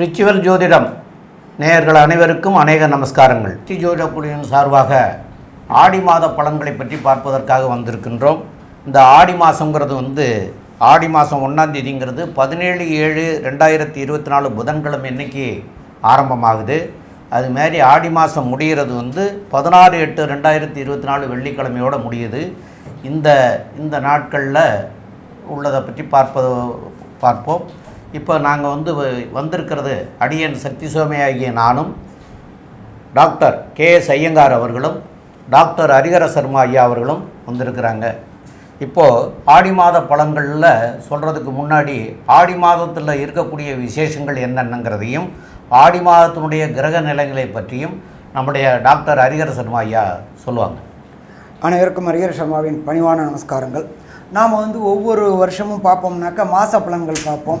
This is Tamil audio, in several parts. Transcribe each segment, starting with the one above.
ரிச்சுவர் ஜோதிடம். நேயர்கள் அனைவருக்கும் அநேக நமஸ்காரங்கள். ரிச்சி ஜோதிட குழுவின் சார்பாக ஆடி மாத பலன்களை பற்றி பார்ப்பதற்காக வந்திருக்கின்றோம். இந்த ஆடி மாதங்கிறது வந்து ஆடி மாதம் ஒன்றாம் தேதிங்கிறது பதினேழு ஏழு ரெண்டாயிரத்தி இருபத்தி நாலு புதன்கிழமை இன்னைக்கு ஆரம்பமாகுது. அது மாதிரி ஆடி மாதம் முடிகிறது வந்து பதினாறு எட்டு ரெண்டாயிரத்தி இருபத்தி நாலு வெள்ளிக்கிழமையோடு முடியுது. இந்த இந்த நாட்களில் உள்ளதை பற்றி பார்ப்பது பார்ப்போம். இப்போ நாங்கள் வந்து வ- வந்திருக்கிறது அடியன் சக்தி சோமி ஆகிய நானும் டாக்டர் கே எஸ் ஐயங்கார் அவர்களும் டாக்டர் ஹரிகர சர்மா ஐயா அவர்களும் வந்திருக்கிறாங்க. இப்போது ஆடி மாத பழங்களில் சொல்கிறதுக்கு முன்னாடி ஆடி மாதத்தில் இருக்கக்கூடிய விசேஷங்கள் என்னென்னங்கிறதையும் ஆடி மாதத்தினுடைய கிரக நிலைகளை பற்றியும் நம்முடைய டாக்டர் ஹரிகர சர்மா ஐயா சொல்லுவாங்க. அனைவருக்கும் அரியர் சர்மாவின் பணிவான நமஸ்காரங்கள். நாம் வந்து ஒவ்வொரு வருஷமும் பார்ப்போம்னாக்கா மாத பலன்கள் பார்ப்போம்.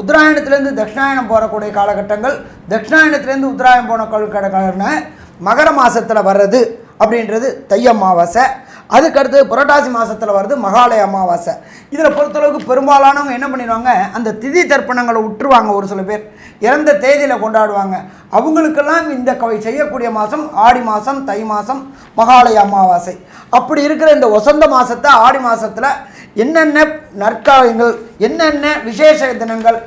உத்தராயணத்துலேருந்து தட்சிணாயணம் போகக்கூடிய காலகட்டங்கள் தட்சிணாயணத்துலேருந்து உத்தராயணம் போன காலகட்டங்கள்னா மகர மாதத்தில் வர்றது அப்படின்றது தை அமாவாசை. அதுக்கடுத்து புரட்டாசி மாதத்தில் வருது மகாலய அமாவாசை. இதில் பொறுத்தளவுக்கு பெரும்பாலானவங்க என்ன பண்ணிடுவாங்க அந்த திதி தர்ப்பணங்களை விட்டுருவாங்க ஒரு சில பேர். இறந்த தேதியில் கொண்டாடுவாங்க. அவங்களுக்கெல்லாம் இந்த கவை செய்யக்கூடிய மாதம் ஆடி மாதம் தை மாதம் மகாலய அமாவாசை. அப்படி இருக்கிற இந்த வசந்த மாதத்தை ஆடி மாதத்தில் என்னென்ன நற்காலங்கள் என்னென்ன விசேஷ தினங்கள்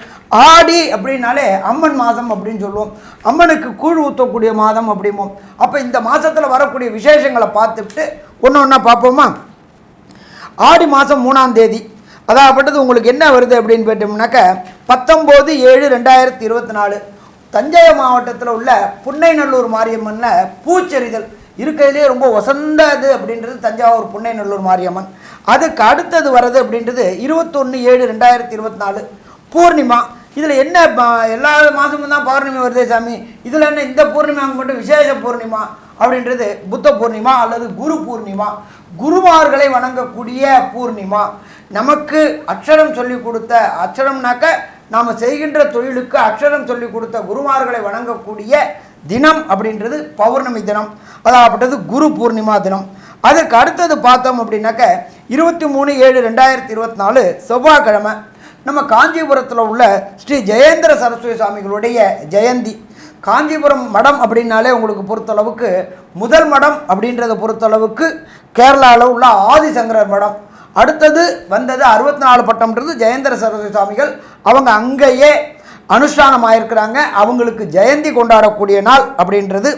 ஆடி அப்படின்னாலே அம்மன் மாதம் அப்படின்னு சொல்லுவோம். அம்மனுக்கு கூழ் ஊற்றக்கூடிய மாதம் அப்படிம்போம். அப்போ இந்த மாதத்தில் வரக்கூடிய விசேஷங்களை பார்த்துட்டு ஒன்று ஒன்றா பார்ப்போமா? ஆடி மாதம் மூணாம் தேதி. அதாகப்பட்டது உங்களுக்கு என்ன வருது அப்படின்னு கேட்டோம்னாக்க பத்தொம்போது ஏழு ரெண்டாயிரத்தி இருபத்தி நாலு தஞ்சை மாவட்டத்தில் உள்ள புன்னைநல்லூர் மாரியம்மனில் பூச்செறிதல் இருக்கிறதுலே ரொம்ப வசந்த இது அப்படின்றது தஞ்சாவூர் புன்னைநல்லூர் மாரியம்மன். அதுக்கு அடுத்தது வர்றது அப்படின்றது இருபத்தொன்று ஏழு ரெண்டாயிரத்தி இருபத்தி நாலு பூர்ணிமா. இதில் என்ன எல்லா மாதமும் தான் பௌர்ணமி வருதே சாமி. இதில் என்ன இந்த பூர்ணிமாவுக்கு மட்டும் விசேஷ பூர்ணிமா அப்படின்றது புத்த பூர்ணிமா அல்லது குரு பூர்ணிமா. குருமார்களை வணங்கக்கூடிய பூர்ணிமா. நமக்கு அக்ஷரம் சொல்லி கொடுத்த அக்ஷரம்னாக்க நாம் செய்கின்ற தொழிலுக்கு அக்ஷரம் சொல்லி கொடுத்த குருமார்களை வணங்கக்கூடிய தினம் அப்படின்றது பௌர்ணமி தினம். அதாகப்பட்டது குரு பூர்ணிமா தினம். அதுக்கு அடுத்தது பார்த்தோம் அப்படின்னாக்க இருபத்தி மூணு ஏழு ரெண்டாயிரத்தி இருபத்தி நாலு செவ்வாய்க்கிழமை. நம்ம காஞ்சிபுரத்தில் உள்ள ஸ்ரீ ஜெயேந்திர சரஸ்வதி சுவாமிகளுடைய ஜெயந்தி. காஞ்சிபுரம் மடம் அப்படின்னாலே உங்களுக்கு பொறுத்தளவுக்கு முதல் மடம் அப்படின்றத பொறுத்தளவுக்கு கேரளாவில் உள்ள ஆதிசங்கரர் மடம். அடுத்தது வந்தது அறுபத்தி நாலு பட்டம்ன்றது ஜெயேந்திர சரஸ்வதி சுவாமிகள். அவங்க அங்கேயே அனுஷ்டானம் ஆயிருக்கிறாங்க. அவங்களுக்கு ஜெயந்தி கொண்டாடக்கூடிய நாள் அப்படின்றது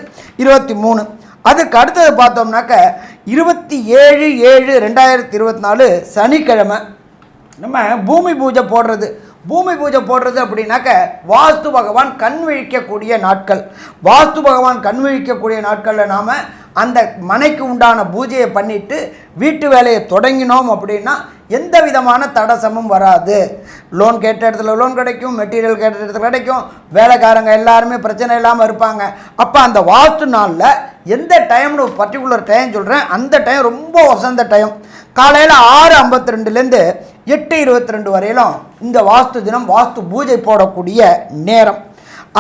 இருபத்தி மூணு. அதுக்கு அடுத்தது பார்த்தோம்னாக்க இருபத்தி ஏழு ஏழு ரெண்டாயிரத்தி இருபத்தி நாலு சனிக்கிழமை நம்ம பூமி பூஜை போடுறது. பூமி பூஜை போடுறது அப்படின்னாக்க வாஸ்து பகவான் கண் விழிக்கக்கூடிய நாட்கள். வாஸ்து பகவான் கண் விழிக்கக்கூடிய நாட்களில் நாம் அந்த மனைக்கு உண்டான பூஜையை பண்ணிட்டு வீட்டு வேலையை தொடங்கினோம் அப்படின்னா எந்த விதமான தடசமும் வராது. லோன் கேட்ட இடத்துல லோன் கிடைக்கும் மெட்டீரியல் கேட்ட இடத்துல கிடைக்கும். வேலைக்காரங்க எல்லாருமே பிரச்சனை இல்லாமல் இருப்பாங்க. அப்போ அந்த வாஸ்து நாளில் எந்த டைம்னு ஒரு பர்டிகுலர் டைம் சொல்கிறேன் அந்த டைம் ரொம்ப வசந்த டைம் காலையில் ஆறு ஐம்பத்தி ரெண்டுலேருந்து எட்டு இருபத்தி ரெண்டு வரையிலும் இந்த வாஸ்து தினம் வாஸ்து பூஜை போடக்கூடிய நேரம்.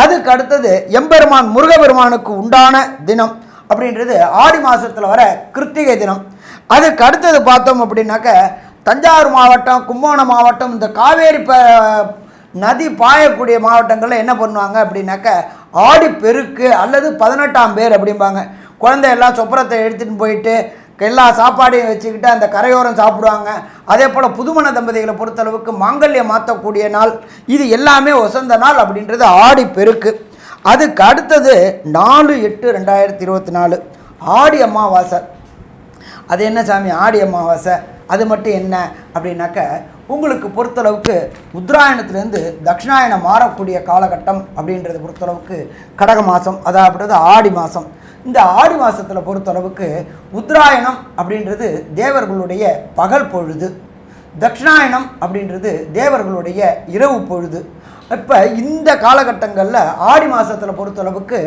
அதுக்கு அடுத்தது எம்பெருமான் முருகபெருமானுக்கு உண்டான தினம் அப்படின்றது ஆடி மாதத்தில் வர கிருத்திகை தினம். அதுக்கு அடுத்தது பார்த்தோம் அப்படின்னாக்க தஞ்சாவூர் மாவட்டம் கும்போணம் மாவட்டம் இந்த காவேரி ப நதி பாயக்கூடிய மாவட்டங்களில் என்ன பண்ணுவாங்க அப்படின்னாக்க ஆடி பெருக்கு அல்லது பதினெட்டாம் பேர் அப்படிம்பாங்க. குழந்தை எல்லாம் சொப்பரத்தை எடுத்துகிட்டு போயிட்டு எல்லா சாப்பாடையும் வச்சுக்கிட்டு அந்த கரையோரம் சாப்பிடுவாங்க. அதே போல் புதுமண தம்பதிகளை பொறுத்தளவுக்கு மாங்கல்யம் மாற்றக்கூடிய நாள் இது எல்லாமே வசந்த நாள் அப்படின்றது ஆடி பெருக்கு. அதுக்கு அடுத்தது நாலு எட்டு ரெண்டாயிரத்தி இருபத்தி நாலு ஆடி அமாவாசை. அது என்ன சாமி? ஆடி அமாவாசை. அது மட்டும் என்ன அப்படின்னாக்க உங்களுக்கு பொறுத்தளவுக்கு உத்தராயணத்துலேருந்து தட்சிணாயணம் மாறக்கூடிய காலகட்டம் அப்படின்றத பொறுத்தளவுக்கு கடக மாதம் அதாவது ஆடி மாதம் இந்த ஆடி மாதத்தில் பொறுத்தளவுக்கு உத்தராயணம் அப்படின்றது தேவர்களுடைய பகல் பொழுது. தட்சிணாயணம் அப்படின்றது தேவர்களுடைய இரவு பொழுது. இப்போ இந்த காலகட்டங்களில் ஆடி மாதத்தில் பொறுத்தளவுக்கு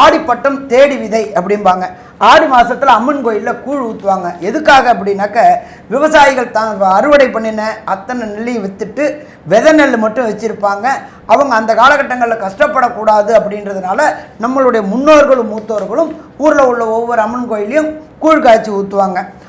ஆடிப்பட்டம் தேடி விதை அப்படிம்பாங்க. ஆடி மாதத்தில் அம்மன் கோயிலில் கூழ் ஊற்றுவாங்க எதுக்காக அப்படின்னாக்க விவசாயிகள் தான் அறுவடை பண்ணின அத்தனை நெல்லையும் விற்றுட்டு விதை நெல் மட்டும் வச்சுருப்பாங்க. அவங்க அந்த காலகட்டங்களில் கஷ்டப்படக்கூடாது அப்படின்றதுனால நம்மளுடைய முன்னோர்களும் மூத்தோர்களும் ஊரில் உள்ள ஒவ்வொரு அம்மன் கோயிலையும் கூழ் காய்ச்சி ஊற்றுவாங்க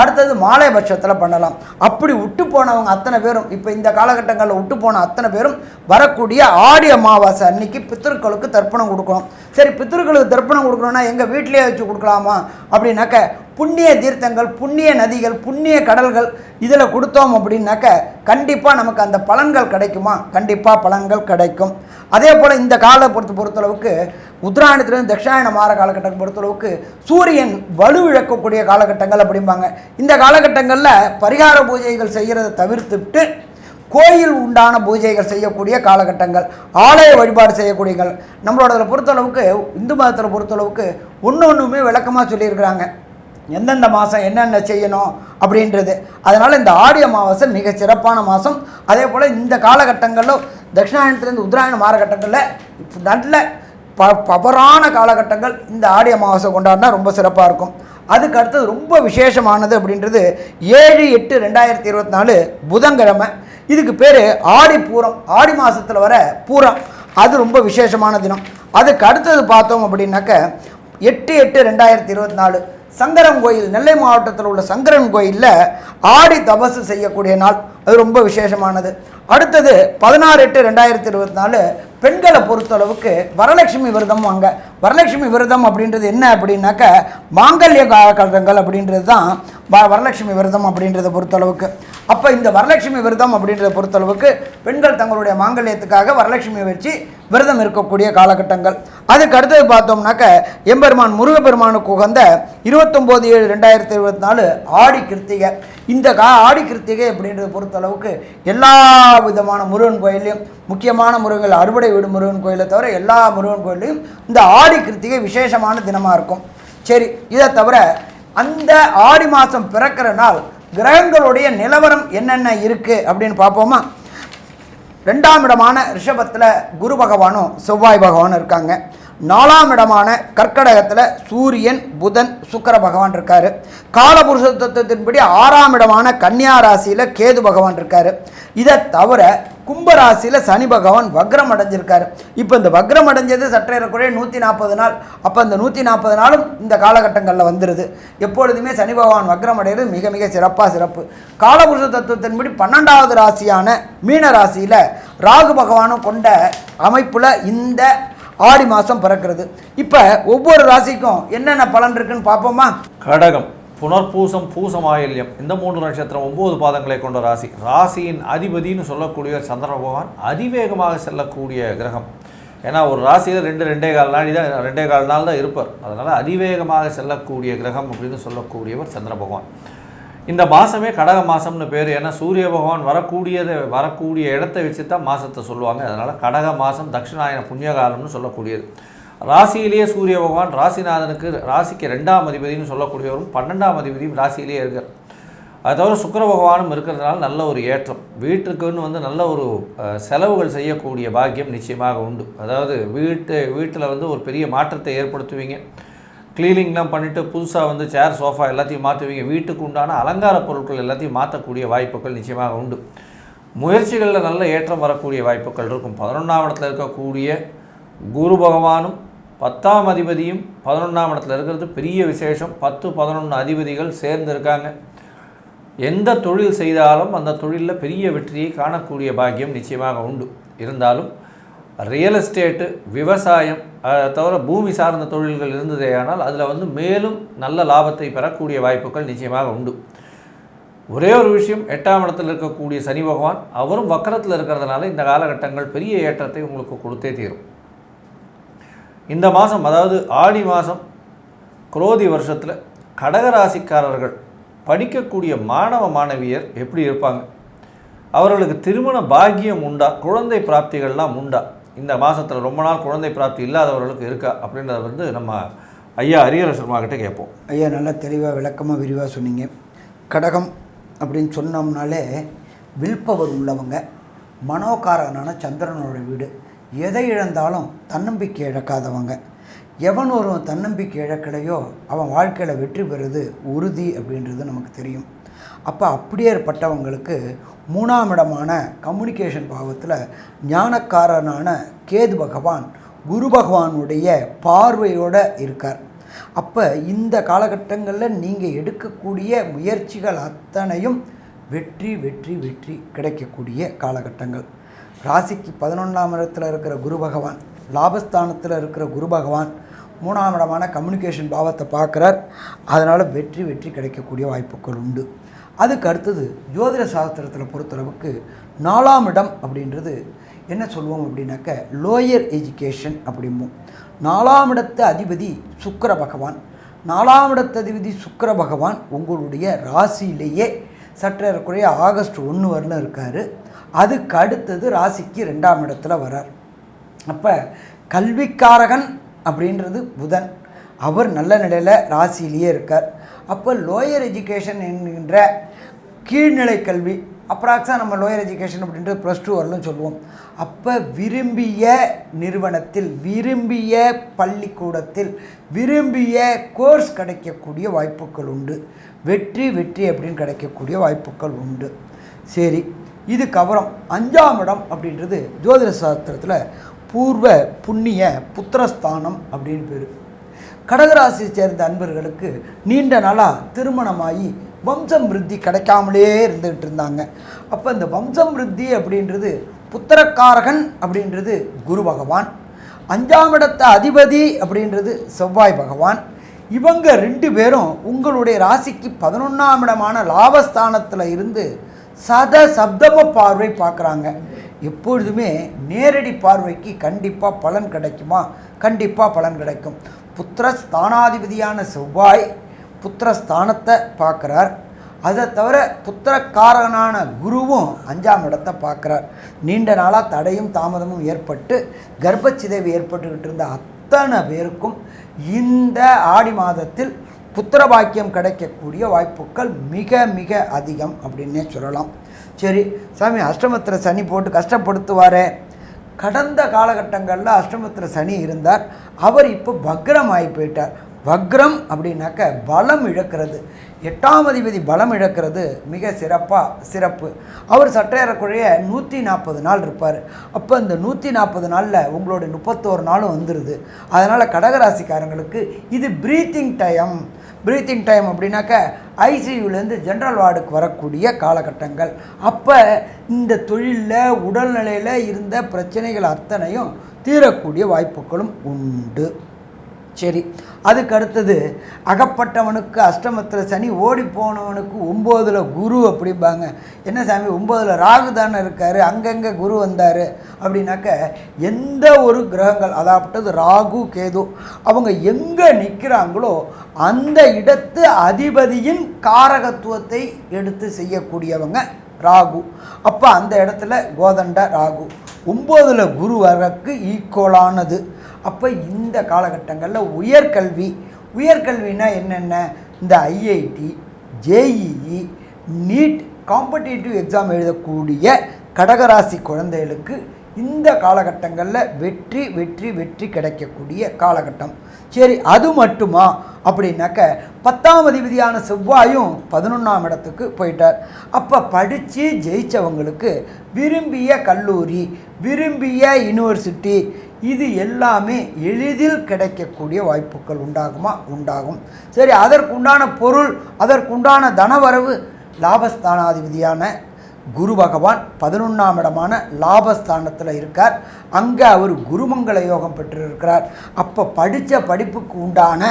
அடுத்தது மாலை பட்சத்தில் பண்ணலாம். அப்படி விட்டு போனவங்க அத்தனை பேரும் இப்போ இந்த காலகட்டங்களில் விட்டு போன அத்தனை பேரும் வரக்கூடிய ஆடி அமாவாசை அன்னைக்கு பித்திருக்களுக்கு தர்ப்பணம் கொடுக்கணும். சரி பித்திருக்களுக்கு தர்ப்பணம் கொடுக்கணும்னா எங்கள் வீட்டிலேயே வச்சு கொடுக்கலாமா? அப்படின்னாக்க புண்ணிய தீர்த்தங்கள் புண்ணிய நதிகள் புண்ணிய கடல்கள் இதில் கொடுத்தோம் அப்படின்னாக்க கண்டிப்பாக நமக்கு அந்த பலன்கள் கிடைக்குமா? கண்டிப்பாக பலன்கள் கிடைக்கும். அதே போல் இந்த கால பொறுத்த பொறுத்தளவுக்கு உத்தராயணத்துலேருந்து தட்சிணாயன மாற காலகட்டம் பொறுத்தளவுக்கு சூரியன் வலுவிழக்கக்கூடிய காலகட்டங்கள் அப்படிம்பாங்க. இந்த காலகட்டங்களில் பரிகார பூஜைகள் செய்கிறத தவிர்த்துவிட்டு கோயில் உண்டான பூஜைகள் செய்யக்கூடிய காலகட்டங்கள் ஆலய வழிபாடு செய்யக்கூடியங்கள். நம்மளோட பொறுத்தளவுக்கு இந்து மதத்தில் பொறுத்தளவுக்கு ஒன்று ஒன்றுமே விளக்கமாக சொல்லியிருக்கிறாங்க. எந்தெந்த மாதம் என்னென்ன செய்யணும் அப்படின்றது. அதனால் இந்த ஆடி அமாவாசை மிக சிறப்பான மாதம் அதே போல் இந்த காலகட்டங்களில் தட்சிணாயணத்துலேருந்து உத்தராயண மாறகட்டங்களில் நல்ல ப பவரான காலகட்டங்கள் இந்த ஆடி அமாவாசை கொண்டாடினா ரொம்ப சிறப்பாக இருக்கும். அதுக்கு அடுத்தது ரொம்ப விசேஷமானது அப்படின்றது ஏழு எட்டு ரெண்டாயிரத்தி இருபத்தி நாலு புதன்கிழமை. இதுக்கு பேர் ஆடி பூரம். ஆடி மாதத்தில் வர பூரம். அது ரொம்ப விசேஷமான தினம். அதுக்கு அடுத்தது பார்த்தோம் அப்படின்னாக்க எட்டு எட்டு ரெண்டாயிரத்தி இருபத்தி நாலு சங்கரன் கோயில் நெல்லை மாவட்டத்தில் உள்ள சங்கரன் கோயிலில் ஆடி தபசு செய்யக்கூடிய நாள். அது ரொம்ப விசேஷமானது. அடுத்தது பதினாறு எட்டு ரெண்டாயிரத்தி இருபத்தி நாலு பெண்களை பொறுத்தளவுக்கு வரலட்சுமி விரதம் வாங்க. வரலட்சுமி விரதம் அப்படின்றது என்ன அப்படின்னாக்க மாங்கல்ய காலகட்டங்கள் அப்படின்றது தான் வ- வரலட்சுமி விரதம் அப்படின்றத பொறுத்தளவுக்கு. அப்போ இந்த வரலட்சுமி விரதம் அப்படின்றத பொறுத்தளவுக்கு பெண்கள் தங்களுடைய மாங்கல்யத்துக்காக வரலட்சுமியை வச்சு விரதம் இருக்கக்கூடிய காலகட்டங்கள். அதுக்கு அடுத்தது பார்த்தோம்னாக்க எம்பெருமான் முருகப்பெருமானுக்கு உகந்த இருபத்தொம்போது ஏழு ரெண்டாயிரத்தி இருபத்தி நாலு ஆடி கிருத்திகை. இந்த கா ஆடி கிருத்திகை அப்படின்றத பொறுத்தளவுக்கு எல்லா விதமான முருகன் கோயிலையும் முக்கியமான முருகன் அறுவடை வீடு முருகன் கோயிலை தவிர எல்லா முருகன் கோயிலையும் இந்த ஆடி கிருத்திகை விசேஷமான தினமாக இருக்கும். சரி இதை தவிர அந்த ஆடி மாதம் பிறக்கிற நாள் கிரகங்களுடைய நிலவரம் என்னென்ன இருக்குது அப்படின்னு பார்ப்போமா? ரெண்டாம் இடமான ரிஷபத்தில் குரு பகவானும் செவ்வாய் பகவானும் இருக்காங்க. நாலாம் இடமான கர்க்கடகத்தில் சூரியன் புதன் சுக்கர பகவான் இருக்காரு. காலபுருஷ தத்துவத்தின்படி ஆறாம் இடமான கன்னியா ராசியில் கேது பகவான் இருக்காரு. இதை தவிர கும்பராசியில் சனி பகவான் வக்ரம் அடைஞ்சிருக்காரு. இப்போ இந்த வக்ரம் அடைஞ்சது சற்றேறக்குறைய நூற்றி நாற்பது நாள். அப்போ இந்த நூற்றி நாற்பது நாளும் இந்த காலகட்டங்களில் வந்துடுது எப்பொழுதுமே சனி பகவான் வக்ரம் அடைகிறது மிக மிக சிறப்பாக சிறப்பு. காலபுருஷ தத்துவத்தின்படி பன்னெண்டாவது ராசியான மீன ராசியில் ராகு பகவானும் கொண்ட அமைப்பில் இந்த ஆடி மாதம் பிறக்கிறது. இப்போ ஒவ்வொரு ராசிக்கும் என்னென்ன பலன் இருக்குன்னு பார்ப்போமா? கடகம். புனர்பூசம் பூசம் ஆயில்யம் இந்த மூன்று நட்சத்திரம் ஒன்பது பாதங்களை கொண்ட ராசி. ராசியின் அதிபதின்னு சொல்லக்கூடிய சந்திர பகவான் அதிவேகமாக செல்லக்கூடிய கிரகம். ஏன்னா ஒரு ராசியில் ரெண்டு ரெண்டே கால் நாள் தான் ரெண்டே கால் நாள் தான் இருப்பார். அதனால் அதிவேகமாக செல்லக்கூடிய கிரகம் அப்படின்னு சொல்லக்கூடியவர் சந்திர பகவான். இந்த மாதமே கடக மாதம்னு பேர். ஏன்னா சூரிய பகவான் வரக்கூடியதை வரக்கூடிய இடத்தை வச்சு தான் மாதத்தை சொல்லுவாங்க. அதனால் கடக மாதம் தட்சிணாயன புண்ணியகாலம்னு சொல்லக்கூடியது. ராசியிலேயே சூரிய பகவான் ராசிநாதனுக்கு ராசிக்கு ரெண்டாம் அதிபதினு சொல்லக்கூடியவரும் பன்னெண்டாம் அதிபதியும் ராசியிலேயே இருக்கார். அது தவிர சுக்கர பகவானும் இருக்கிறதுனால நல்ல ஒரு ஏற்றம். வீட்டுக்குன்னு வந்து நல்ல ஒரு செலவுகள் செய்யக்கூடிய பாக்கியம் நிச்சயமாக உண்டு. அதாவது வீட்டு வீட்டில் வந்து ஒரு பெரிய மாற்றத்தை ஏற்படுத்துவீங்க. க்ளீனிங்லாம் பண்ணிவிட்டு புதுசாக வந்து சேர் சோஃபா எல்லாத்தையும் மாற்றுவீங்க. வீட்டுக்கு உண்டான அலங்கார பொருட்கள் எல்லாத்தையும் மாற்றக்கூடிய வாய்ப்புகள் நிச்சயமாக உண்டு. முயற்சிகளில் நல்ல ஏற்றம் வரக்கூடிய வாய்ப்புகள் இருக்கும். பதினொன்றாம் இடத்துல இருக்கக்கூடிய குரு பகவானும் பத்தாம் அதிபதியும் பதினொன்றாம் இடத்துல இருக்கிறது. பெரிய விசேஷம். பத்து பதினொன்று அதிபதிகள் சேர்ந்து இருக்காங்க. எந்த தொழில் செய்தாலும் அந்த தொழிலில் பெரிய வெற்றியை காணக்கூடிய பாக்கியம் நிச்சயமாக உண்டு. இருந்தாலும் ரியல் எஸ்டேட்டு விவசாயம் தவிர பூமி சார்ந்த தொழில்கள் இருந்ததேயானால் அதில் வந்து மேலும் நல்ல லாபத்தை பெறக்கூடிய வாய்ப்புகள் நிச்சயமாக உண்டு. ஒரே ஒரு விஷயம் எட்டாம் இடத்தில் இருக்கக்கூடிய சனி பகவான் அவரும் வக்கரத்தில் இருக்கிறதுனால இந்த காலகட்டங்கள் பெரிய ஏற்றத்தை உங்களுக்கு கொடுத்தே தீரும். இந்த மாதம் அதாவது ஆடி மாதம் குரோதி வருஷத்தில் கடகராசிக்காரர்கள் படிக்கக்கூடிய மாணவ மாணவியர் எப்படி இருப்பாங்க? அவர்களுக்கு திருமண பாக்கியம் உண்டா? குழந்தை பிராப்திகள்லாம் உண்டா? இந்த மாதத்தில் ரொம்ப நாள் குழந்தை பிராப்தி இல்லாதவர்களுக்கு இருக்கா? அப்படின்றத வந்து நம்ம ஐயா ஹரிஹர சர்மா கேட்போம். ஐயா நல்லா தெளிவாக விளக்கமாக விரிவாக சொன்னீங்க. கடகம் அப்படின்னு சொன்னோம்னாலே வில்பவர் உள்ளவங்க மனோகாரகனான சந்திரனோட வீடு. எதை இழந்தாலும் தன்னம்பிக்கை இழக்காதவங்க. எவன் ஒருவன் தன்னம்பிக்கை இழக்கலையோ அவன் வாழ்க்கையில் வெற்றி பெறுவது உறுதி அப்படின்றது நமக்கு தெரியும். அப்போ அப்படியேற்பட்டவங்களுக்கு மூணாம் இடமான கம்யூனிகேஷன் பாவத்தில் ஞானக்காரனான கேது பகவான் குரு பகவானுடைய பார்வையோடு இருக்கார். அப்போ இந்த காலகட்டங்களில் நீங்கள் எடுக்கக்கூடிய முயற்சிகள் அத்தனையும் வெற்றி வெற்றி வெற்றி கிடைக்கக்கூடிய காலகட்டங்கள். ராசிக்கு பதினொன்றாம் இடத்துல இருக்கிற குரு பகவான் லாபஸ்தானத்தில் இருக்கிற குரு பகவான் மூணாம் இடமான கம்யூனிகேஷன் பாவத்தை பார்க்குறார். அதனால் வெற்றி வெற்றி கிடைக்கக்கூடிய வாய்ப்புகள் உண்டு. அதுக்கு அடுத்தது ஜோதிட சாஸ்திரத்தில் பொறுத்தளவுக்கு நாலாம் இடம் அப்படின்றது என்ன சொல்லுவோம் அப்படின்னாக்க லோயர் எஜுகேஷன் அப்படிம்போம். நாலாம் இடத்து அதிபதி சுக்கர பகவான். நாலாம் இடத்த அதிபதி சுக்கர பகவான் உங்களுடைய ராசியிலேயே சற்றேறக்குறைய ஆகஸ்ட் ஒன்று வரலும் இருக்கார். அதுக்கு அடுத்தது ராசிக்கு ரெண்டாம் இடத்துல வரார் அப்போ கல்விக்காரகன் அப்படின்றது புதன். அவர் நல்ல நிலையில் ராசியிலேயே இருக்கார். அப்போ லோயர் எஜுகேஷன் என்கின்ற கீழ்நிலை கல்வி அப்ராக்ஸாக நம்ம லோயர் எஜுகேஷன் அப்படின்றது ப்ளஸ் டூ வரலும் சொல்லுவோம். அப்போ விரும்பிய நிறுவனத்தில் விரும்பிய பள்ளிக்கூடத்தில் விரும்பிய கோர்ஸ் கிடைக்கக்கூடிய வாய்ப்புகள் உண்டு. வெற்றி வெற்றி அப்படின்னு கிடைக்கக்கூடிய வாய்ப்புகள் உண்டு. சரி இதுக்கப்புறம் அஞ்சாம் இடம் அப்படின்றது ஜோதிட சாஸ்திரத்தில் பூர்வ புண்ணிய புத்திரஸ்தானம் அப்படின்னு பேர். கடகராசியை சேர்ந்த அன்பர்களுக்கு நீண்ட நாளாக திருமணமாகி வம்சம் விருத்தி கிடைக்காமலே இருந்துகிட்டு இருந்தாங்க. அப்போ இந்த வம்சம் விருத்தி அப்படின்றது புத்திரக்காரகன் அப்படின்றது குரு பகவான். அஞ்சாம் இடத்த அதிபதி அப்படின்றது செவ்வாய் பகவான். இவங்க ரெண்டு பேரும் உங்களுடைய ராசிக்கு பதினொன்றாம் இடமான லாபஸ்தானத்தில் இருந்து சத சப்தம பார்வை பார்க்குறாங்க. எப்பொழுதுமே நேரடி பார்வைக்கு கண்டிப்பாக பலன் கிடைக்குமா? கண்டிப்பாக பலன் கிடைக்கும். புத்திர ஸ்தானாதிபதியான செவ்வாய் புத்திர ஸ்தானத்தை பார்க்குறார். அதை தவிர புத்திரக்காரகனான குருவும் அஞ்சாம் இடத்தை பார்க்குறார். நீண்ட நாளாக தடையும் தாமதமும் ஏற்பட்டு கர்ப்பச்சிதைவு ஏற்பட்டுக்கிட்டு இருந்த அத்தனை பேருக்கும் இந்த ஆடி மாதத்தில் புத்திர பாக்கியம் கிடைக்கக்கூடிய வாய்ப்புகள் மிக மிக அதிகம் அப்படின்னே சொல்லலாம். சரி சாமி அஷ்டமத்தில் சனி போட்டு கஷ்டப்படுத்துவார். கடந்த காலகட்டங்களில் அஷ்டமத்தில் சனி இருந்தார். அவர் இப்போ வக்ரம் ஆகி போயிட்டார். வக்ரம் அப்படின்னாக்க பலம் இழக்கிறது. எட்டாம் அதிபதி பலம் இழக்கிறது மிக சிறப்பாக சிறப்பு. அவர் சற்றேறக்குறைய நூற்றி நாற்பது நாள் இருப்பார். அப்போ இந்த நூற்றி நாற்பது நாளில் உங்களுடைய முப்பத்தோரு நாளும் வந்துடுது அதனால் கடகராசிக்காரங்களுக்கு இது ப்ரீத்திங் டைம் ப்ரீத்திங் டைம் அப்படின்னாக்க ஐசியூலேருந்து ஜென்ரல் வார்டுக்கு வரக்கூடிய காலகட்டங்கள். அப்போ இந்த தொழிலில் உடல்நிலையில் இருந்த பிரச்சனைகள் அத்தனையும் தீரக்கூடிய வாய்ப்புகளும் உண்டு. சரி அதுக்கு அடுத்தது அகப்பட்டவனுக்கு அஷ்டமத்தில் சனி ஓடி போனவனுக்கு ஒம்போதில் குரு அப்படிம்பாங்க. என்ன சாமி ஒம்போதில் ராகு தானே இருக்கார் அங்கங்கே குரு வந்தார் அப்படின்னாக்க எந்த ஒரு கிரகங்கள் அதாப்பட்டது ராகு கேது அவங்க எங்கே நிற்கிறாங்களோ அந்த இடத்து அதிபதியின் காரகத்துவத்தை எடுத்து செய்யக்கூடியவங்க ராகு. அப்போ அந்த இடத்துல கோதண்ட ராகு. ஒம்போதில் குரு வரக்கு ஈக்குவலானது அப்போ இந்த காலகட்டங்களில் உயர்கல்வி உயர்கல்வினா என்னென்ன? இந்த IIT JEE NEET competitive exam எழுதக்கூடிய கடகராசி குழந்தைகளுக்கு இந்த காலகட்டங்களில் வெற்றி வெற்றி வெற்றி கிடைக்கக்கூடிய காலகட்டம். சரி அது மட்டுமா? அப்படின்னாக்க பத்தாம் அதிபதியான செவ்வாயும் பதினொன்றாம் இடத்துக்கு போயிட்டார். அப்போ படித்து ஜெயித்தவங்களுக்கு விரும்பிய கல்லூரி விரும்பிய யூனிவர்சிட்டி இது எல்லாமே எளிதில் கிடைக்கக்கூடிய வாய்ப்புகள் உண்டாகுமா? உண்டாகும். சரி அதற்குண்டான பொருள் அதற்குண்டான தனவரவு லாபஸ்தானாதிபதியான குரு பகவான் பதினொன்றாம் இடமான லாபஸ்தானத்தில் இருக்கார். அங்கே அவர் குருமங்கள யோகம் பெற்றிருக்கிறார். அப்போ படித்த படிப்புக்கு உண்டான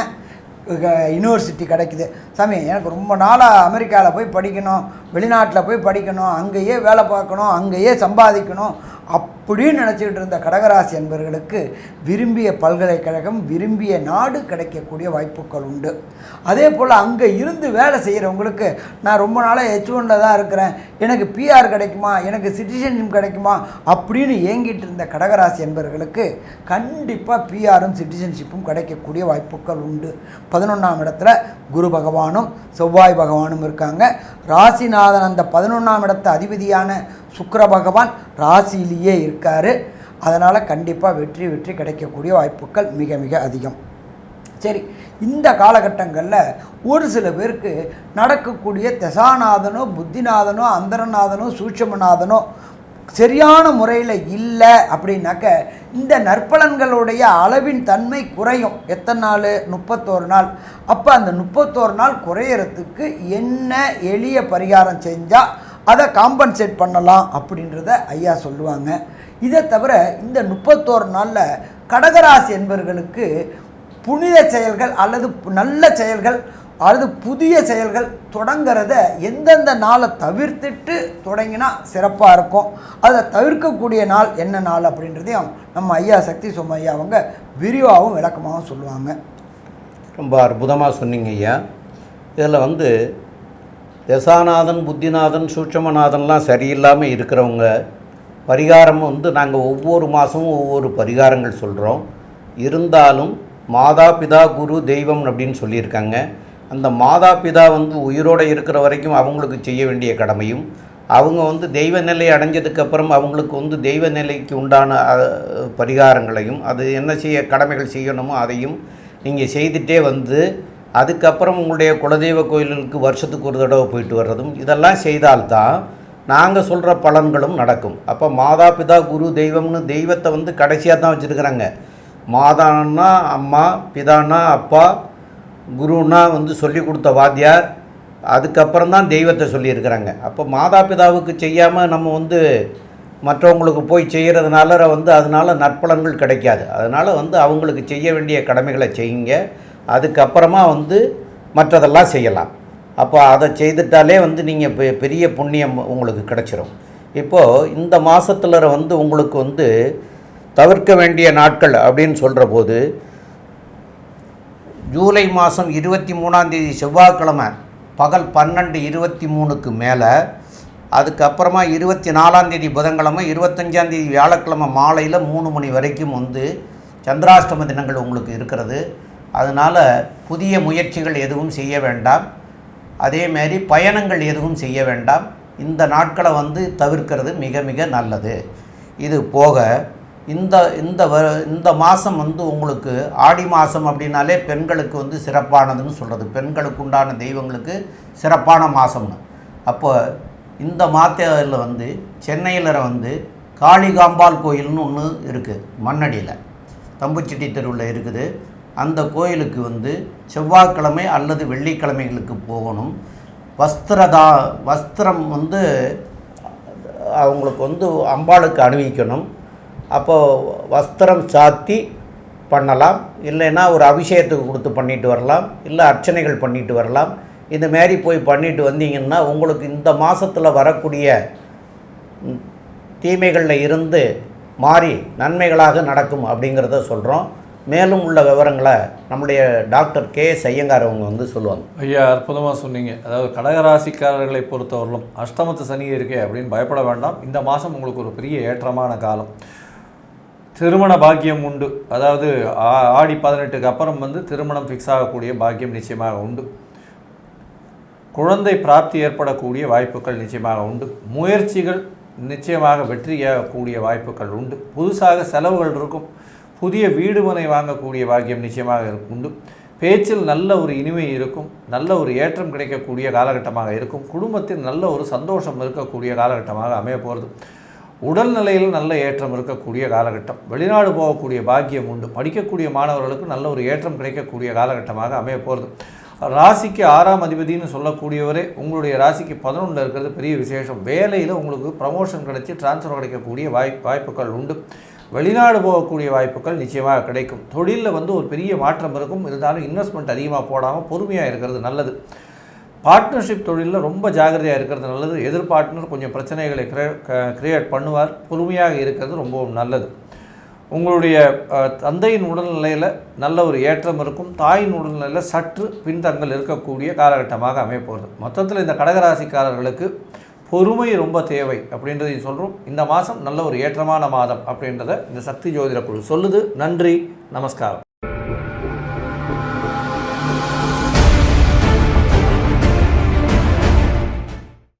யூனிவர்சிட்டி கிடைக்குது. சாமி எனக்கு ரொம்ப நாளாக அமெரிக்காவில் போய் படிக்கணும் வெளிநாட்டில் போய் படிக்கணும் அங்கேயே வேலை பார்க்கணும் அங்கேயே சம்பாதிக்கணும் அப்படின்னு நினச்சிக்கிட்டு இருந்த கடகராசி என்பவர்களுக்கு விரும்பிய பல்கலைக்கழகம் விரும்பிய நாடு கிடைக்கக்கூடிய வாய்ப்புகள் உண்டு. அதே போல் அங்கே இருந்து வேலை செய்கிறவங்களுக்கு நான் ரொம்ப நாளாக ஹெச் ஒனில் தான் இருக்கிறேன். எனக்கு பிஆர் கிடைக்குமா? எனக்கு சிட்டிசன்ஷிப் கிடைக்குமா? அப்படின்னு ஏங்கிட்டு இருந்த கடகராசி என்பவர்களுக்கு கண்டிப்பாக பிஆரும் சிட்டிசன்ஷிப்பும் கிடைக்கக்கூடிய வாய்ப்புகள் உண்டு. பதினொன்றாம் இடத்துல குரு பகவானும் செவ்வாய் பகவானும் இருக்காங்க. ராசிநாதன் அந்த பதினொன்றாம் இடத்து அதிபதியான சுக்கர பகவான் ராசியிலேயே இருக்கார். அதனால் கண்டிப்பாக வெற்றி வெற்றி கிடைக்கக்கூடிய வாய்ப்புகள் மிக மிக அதிகம். சரி இந்த காலகட்டங்களில் ஒரு சில பேருக்கு நடக்கக்கூடிய தசாநாதனோ புத்திநாதனோ அந்தரநாதனோ சூட்சமநாதனோ சரியான முறையில் இல்லை அப்படின்னாக்க இந்த நற்பலன்களுடைய அளவின் தன்மை குறையும். எத்தனை நாள்? முப்பத்தோரு நாள். அப்போ அந்த முப்பத்தோரு நாள் குறையறதுக்கு என்ன எளிய பரிகாரம் செஞ்சால் அதை காம்பன்சேட் பண்ணலாம் அப்படின்றத ஐயா சொல்லுவாங்க. இதை தவிர இந்த முப்பத்தோரு நாளில் கடகராசி என்பவர்களுக்கு புனித செயல்கள் அல்லது நல்ல செயல்கள் அல்லது புதிய செயல்கள் தொடங்கிறத எந்தெந்த நாளை தவிர்த்துட்டு தொடங்கினா சிறப்பாக இருக்கும். அதை தவிர்க்கக்கூடிய நாள் என்ன நாள் அப்படின்றதையும் நம்ம ஐயா சக்தி சோம ஐயா அவங்க விரிவாகவும் விளக்கமாகவும் சொல்லுவாங்க. ரொம்ப அற்புதமாக சொன்னீங்க ஐயா. இதில் வந்து தசாநாதன் புத்திநாதன் சூட்சமநாதன்லாம் சரியில்லாமல் இருக்கிறவங்க பரிகாரம் வந்து நாங்கள் ஒவ்வொரு மாதமும் ஒவ்வொரு பரிகாரங்கள் சொல்கிறோம் இருந்தாலும் மாதா பிதா குரு தெய்வம் அப்படின்னு சொல்லியிருக்காங்க. அந்த மாதா பிதா வந்து உயிரோடு இருக்கிற வரைக்கும் அவங்களுக்கு செய்ய வேண்டிய கடமையும் அவங்க வந்து தெய்வ நிலை அடைஞ்சதுக்கப்புறம் அவங்களுக்கு வந்து தெய்வ நிலைக்கு உண்டான பரிகாரங்களையும் அது என்ன செய்ய கடமைகள் செய்யணுமோ அதையும் நீங்கள் செய்துட்டே வந்து அதுக்கப்புறம் உங்களுடைய குலதெய்வ கோயிலுக்கு வருஷத்துக்கு ஒரு தடவை போயிட்டு வர்றதும் இதெல்லாம் செய்தால்தான் நாங்கள் சொல்கிற பலன்களும் நடக்கும். அப்போ மாதா பிதா குரு தெய்வம்னு தெய்வத்தை வந்து கடைசியாக தான் வச்சுருக்குறாங்க. மாதான்னா அம்மா பிதான்னா அப்பா குருன்னா வந்து சொல்லி கொடுத்த வாத்தியார் அதுக்கப்புறம் தான் தெய்வத்தை சொல்லியிருக்கிறாங்க அப்போ மாதா பிதாவுக்கு செய்யாமல் நம்ம வந்து மற்றவங்களுக்கு போய் செய்கிறதுனால வந்து அதனால் நற்பலன்கள் கிடைக்காது. அதனால் வந்து அவங்களுக்கு செய்ய வேண்டிய கடமைகளை செய்யுங்க. அதுக்கப்புறமா வந்து மற்றதெல்லாம் செய்யலாம். அப்போ அதை செய்துட்டாலே வந்து நீங்கள் பெ பெரிய புண்ணியம் உங்களுக்கு கிடச்சிரும். இப்போது இந்த மாதத்துல வந்து உங்களுக்கு வந்து தவிர்க்க வேண்டிய நாட்கள் அப்படின்னு சொல்கிற போது ஜூலை மாதம் இருபத்தி மூணாந்தேதி செவ்வாய்க்கிழமை பகல் பன்னெண்டு இருபத்தி மூணுக்கு மேலே அதுக்கப்புறமா இருபத்தி நாலாந்தேதி புதன்கிழமை இருபத்தஞ்சாந்தேதி வியாழக்கிழமை மாலையில் மூணு மணி வரைக்கும் வந்து சந்திராஷ்டம தினங்கள் உங்களுக்கு இருக்கிறது. அதனால் புதிய முயற்சிகள் எதுவும் செய்ய வேண்டாம். அதேமாரி பயணங்கள் எதுவும் செய்ய வேண்டாம். இந்த நாட்களை வந்து தவிர்க்கிறது மிக மிக நல்லது. இது போக இந்த இந்த வ இந்த மாதம் வந்து உங்களுக்கு ஆடி மாதம் அப்படின்னாலே பெண்களுக்கு வந்து சிறப்பானதுன்னு சொல்கிறது பெண்களுக்கு உண்டான தெய்வங்களுக்கு சிறப்பான மாதம்னு அப்போ இந்த மாதத்தில் வந்து சென்னையில் வந்து காளிகாம்பாள் கோயில்னு ஒன்று இருக்குது மண்ணடியில். தம்புச்செட்டி தெருவில் இருக்குது. அந்த கோயிலுக்கு வந்து செவ்வாய்க்கிழமை அல்லது வெள்ளிக்கிழமைகளுக்கு போகணும். வஸ்திரதா வஸ்திரம் வந்து அவங்களுக்கு வந்து அம்பாளுக்கு அணிவிக்கணும். அப்போது வஸ்திரம் சாத்தி பண்ணலாம். இல்லைன்னா ஒரு அபிஷேகத்துக்கு கொடுத்து பண்ணிட்டு வரலாம். இல்லை அர்ச்சனைகள் பண்ணிட்டு வரலாம். இந்த மாரி போய் பண்ணிட்டு வந்தீங்கன்னா உங்களுக்கு இந்த மாதத்தில் வரக்கூடிய தீமைகளில் இருந்து மாறி நன்மைகளாக நடக்கும் அப்படிங்கிறத சொல்கிறோம் மேலும் உள்ள விவரங்களை நம்முடைய டாக்டர் கே எஸ் ஐயங்கார் அவங்க வந்து சொல்லுவாங்க. ஐயா அற்புதமாக சொன்னீங்க. அதாவது கடகராசிக்காரர்களை பொறுத்தவரையிலும் அஷ்டமத்து சனி இருக்கே அப்படின்னு பயப்பட வேண்டாம். இந்த மாதம் உங்களுக்கு ஒரு பெரிய ஏற்றமான காலம். திருமண பாக்கியம் உண்டு. அதாவது ஆ- ஆடி பதினெட்டுக்கு அப்புறம் வந்து திருமணம் ஃபிக்ஸ் ஆகக்கூடிய பாக்கியம் நிச்சயமாக உண்டு. குழந்தை பிராப்தி ஏற்படக்கூடிய வாய்ப்புகள் நிச்சயமாக உண்டு. முயற்சிகள் நிச்சயமாக வெற்றியாகக்கூடிய வாய்ப்புகள் உண்டு. புதுசாக செலவுகள் இருக்கும். புதிய வீடு மனை வாங்கக்கூடிய பாக்கியம் நிச்சயமாக இருக்கும் உண்டு பேச்சில் நல்ல ஒரு இனிமை இருக்கும் நல்ல ஒரு ஏற்றம் கிடைக்கக்கூடிய காலகட்டமாக இருக்கும். குடும்பத்தில் நல்ல ஒரு சந்தோஷம் இருக்கக்கூடிய காலகட்டமாக அமைய போகிறது உடல்நிலையில் நல்ல ஏற்றம் இருக்கக்கூடிய காலகட்டம். வெளிநாடு போகக்கூடிய பாக்கியம் உண்டு. படிக்கக்கூடிய மாணவர்களுக்கு நல்ல ஒரு ஏற்றம் கிடைக்கக்கூடிய காலகட்டமாக அமைய போகிறது ராசிக்கு ஆறாம் அதிபதினு சொல்லக்கூடியவரே உங்களுடைய ராசிக்கு பதினொன்றில் இருக்கிறது பெரிய விசேஷம். வேலையில் உங்களுக்கு ப்ரமோஷன் கிடைச்சி டிரான்ஸ்ஃபர் கிடைக்கக்கூடிய வாய் வாய்ப்புகள் உண்டு. வெளிநாடு போகக்கூடிய வாய்ப்புகள் நிச்சயமாக கிடைக்கும். தொழிலில் வந்து ஒரு பெரிய மாற்றம் இருக்கும். இருந்தாலும் இன்வெஸ்ட்மெண்ட் அதிகமாக போடாமல் பொறுமையாக இருக்கிறது நல்லது. பார்ட்னர்ஷிப் தொழிலில் ரொம்ப ஜாகிரதையாக இருக்கிறது நல்லது. எதிர் பார்ட்னர் கொஞ்சம் பிரச்சனைகளை கிரியேட் பண்ணுவார். பொறுமையாக இருக்கிறது ரொம்பவும் நல்லது. உங்களுடைய தந்தையின் உடல்நிலையில் நல்ல ஒரு ஏற்றம் இருக்கும். தாயின் உடல்நிலையில் சற்று பின்தங்கள் இருக்கக்கூடிய காலகட்டமாக அமையப்போகிறது மொத்தத்தில் இந்த கடகராசிக்காரர்களுக்கு பொறுமை ரொம்ப தேவை அப்படின்றதையும் சொல்கிறோம் இந்த மாதம் நல்ல ஒரு ஏற்றமான மாதம் அப்படின்றத இந்த சக்தி ஜோதிட குழு சொல்லுது. நன்றி நமஸ்காரம்.